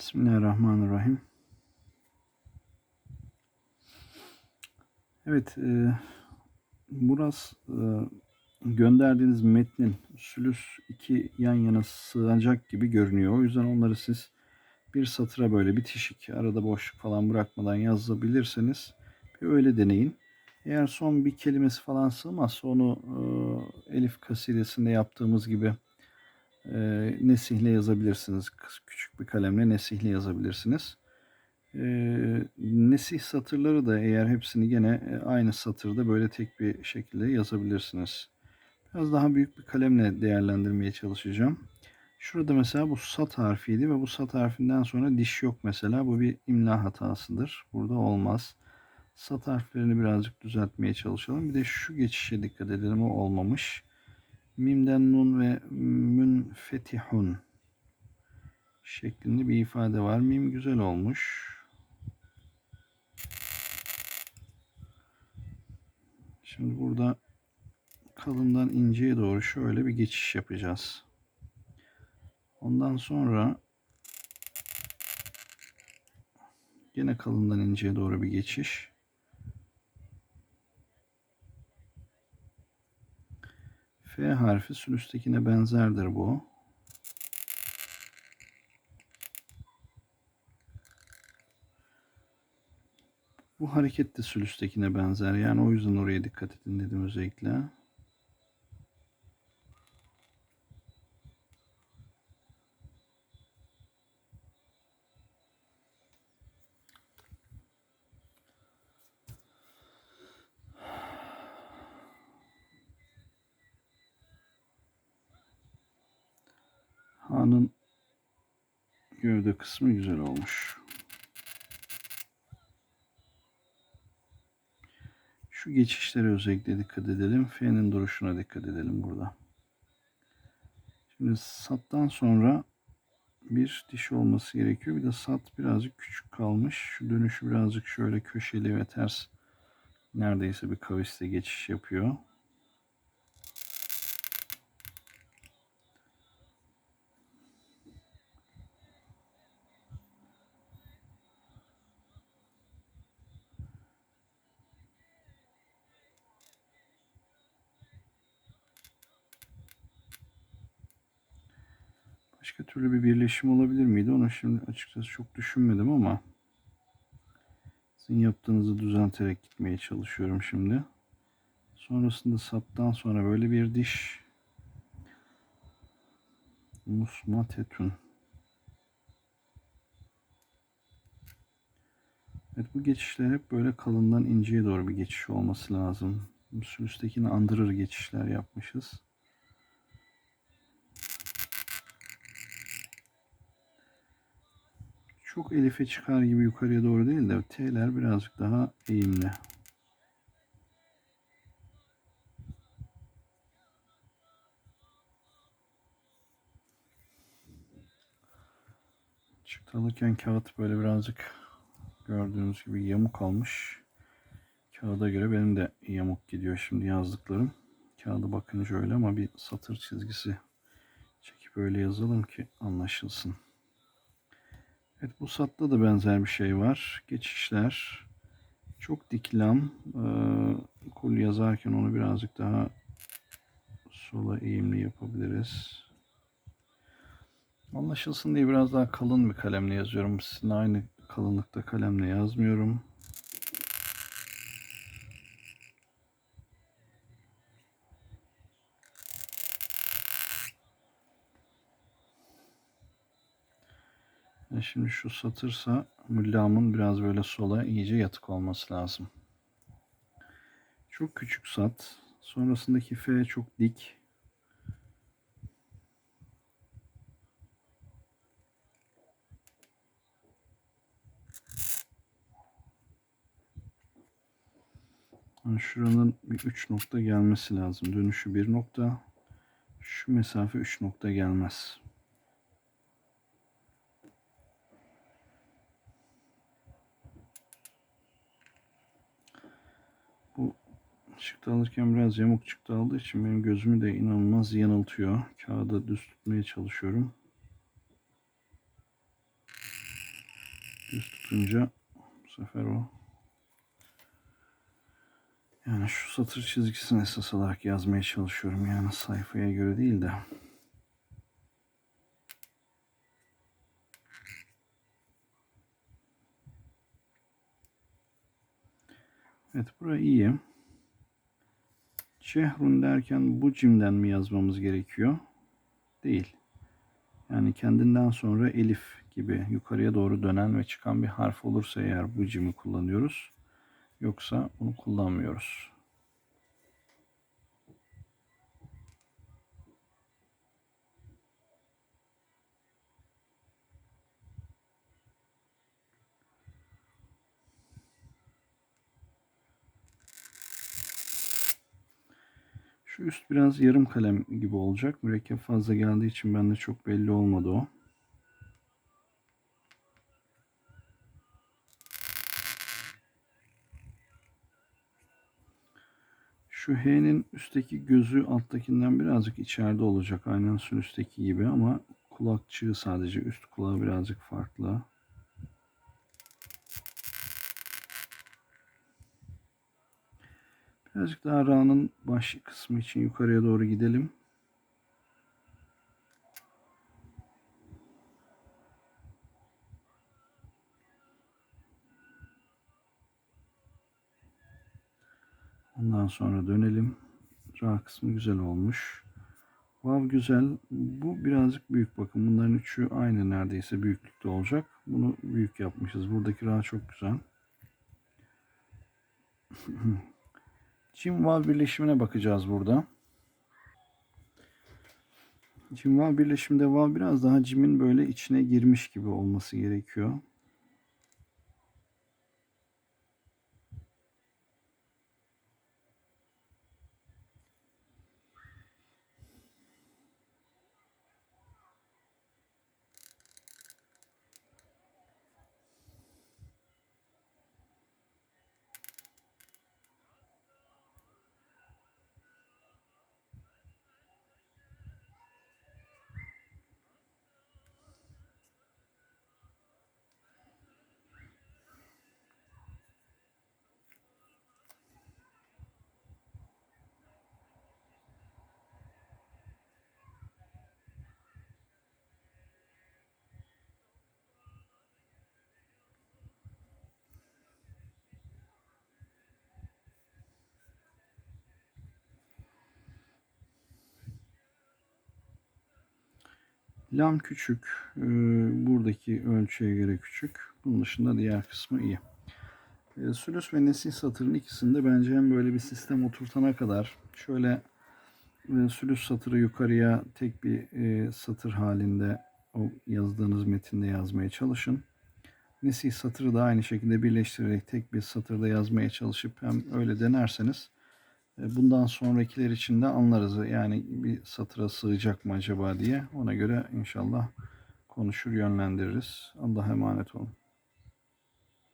Bismillahirrahmanirrahim. Evet, e, burası e, gönderdiğiniz metnin sülüs iki yan yana sığacak gibi görünüyor. O yüzden onları siz bir satıra böyle bitişik, arada boşluk falan bırakmadan yazabilirseniz bir öyle deneyin. Eğer son bir kelimesi falan sığmazsa onu e, Elif kasidesinde yaptığımız gibi e, nesihle yazabilirsiniz. Küçük bir kalemle nesihle yazabilirsiniz. E, nesih satırları da eğer hepsini gene e, aynı satırda böyle tek bir şekilde yazabilirsiniz. Biraz daha büyük bir kalemle değerlendirmeye çalışacağım. Şurada mesela bu sat harfiydi ve bu sat harfinden sonra diş yok mesela. Bu bir imla hatasıdır. Burada olmaz. Sat harflerini birazcık düzeltmeye çalışalım. Bir de şu geçişe dikkat edelim. O olmamış. Mimden nun ve münfetihun şeklinde bir ifade var. Mim güzel olmuş. Şimdi burada kalından inceye doğru şöyle bir geçiş yapacağız. Ondan sonra yine kalından inceye doğru bir geçiş. F harfi sülüstekine benzerdir bu. Bu hareket de sülüstekine benzer. Yani o yüzden oraya dikkat edin dedim özellikle. Ha'nın gövde kısmı güzel olmuş. Şu geçişlere özellikle dikkat edelim. F'nin duruşuna dikkat edelim burada. Şimdi sattan sonra bir diş olması gerekiyor. Bir de sat birazcık küçük kalmış. Şu dönüşü birazcık şöyle köşeli ve ters neredeyse bir kavisle geçiş yapıyor. Başka türlü bir birleşim olabilir miydi? Onu şimdi açıkçası çok düşünmedim ama sizin yaptığınızı düzelterek gitmeye çalışıyorum şimdi. Sonrasında sattan sonra böyle bir diş musmatetun Evet bu geçişler hep böyle kalından inceye doğru bir geçiş olması lazım. Sülüstekini andırır geçişler yapmışız. Çok elife çıkar gibi yukarıya doğru değil de T'ler birazcık daha eğimli. Çıktı kağıt böyle birazcık gördüğünüz gibi yamuk almış. Kağıda göre benim de yamuk gidiyor şimdi yazdıklarım. Kağıda bakınca öyle ama bir satır çizgisi çekip öyle yazalım ki anlaşılsın. Evet bu satta da benzer bir şey var. Geçişler. Çok diklam. Ee, kul yazarken onu birazcık daha sola eğimli yapabiliriz. Anlaşılsın diye biraz daha kalın bir kalemle yazıyorum. Sizin aynı kalınlıkta kalemle yazmıyorum. E şimdi şu satırsa müllamın biraz böyle sola iyice yatık olması lazım. Çok küçük sat. Sonrasındaki F çok dik. Yani şuranın bir 3 nokta gelmesi lazım. Dönüşü 1 nokta. Şu mesafe 3 nokta gelmez. Çıktı alırken biraz yamuk çıktı aldığı için benim gözümü de inanılmaz yanıltıyor. Kağıdı düz tutmaya çalışıyorum. Düz tutunca bu sefer o yani şu satır çizgisini esas olarak yazmaya çalışıyorum. Yani sayfaya göre değil de. Evet bura iyi. Şehrun derken bu cimden mi yazmamız gerekiyor? Değil. Yani kendinden sonra elif gibi yukarıya doğru dönen ve çıkan bir harf olursa eğer bu cimi kullanıyoruz. Yoksa bunu kullanmıyoruz. Şu üst biraz yarım kalem gibi olacak. Mürekkep fazla geldiği için bende çok belli olmadı o. Şu H'nin üstteki gözü alttakinden birazcık içeride olacak. Aynen üstteki gibi ama kulakçığı sadece üst kulağı birazcık farklı. Birazcık daha Ra'nın baş kısmı için yukarıya doğru gidelim. Ondan sonra dönelim. Ra kısmı güzel olmuş. Vav güzel. Bu birazcık büyük bakın. Bunların üçü aynı neredeyse büyüklükte olacak. Bunu büyük yapmışız. Buradaki Ra çok güzel. Cim Vav birleşimine bakacağız burada. Cim Vav birleşiminde Vav biraz daha cimin böyle içine girmiş gibi olması gerekiyor. Lam küçük. Ee, buradaki ölçüye göre küçük. Bunun dışında diğer kısmı iyi. Ee, sülüs ve nesil satırın ikisinde bence hem böyle bir sistem oturtana kadar şöyle e, sülüs satırı yukarıya tek bir e, satır halinde o yazdığınız metinde yazmaya çalışın. Nesil satırı da aynı şekilde birleştirerek tek bir satırda yazmaya çalışıp hem öyle denerseniz e, bundan sonrakiler için de anlarız. Yani bir satıra sığacak mı acaba diye. Ona göre inşallah konuşur yönlendiririz. Allah'a emanet olun.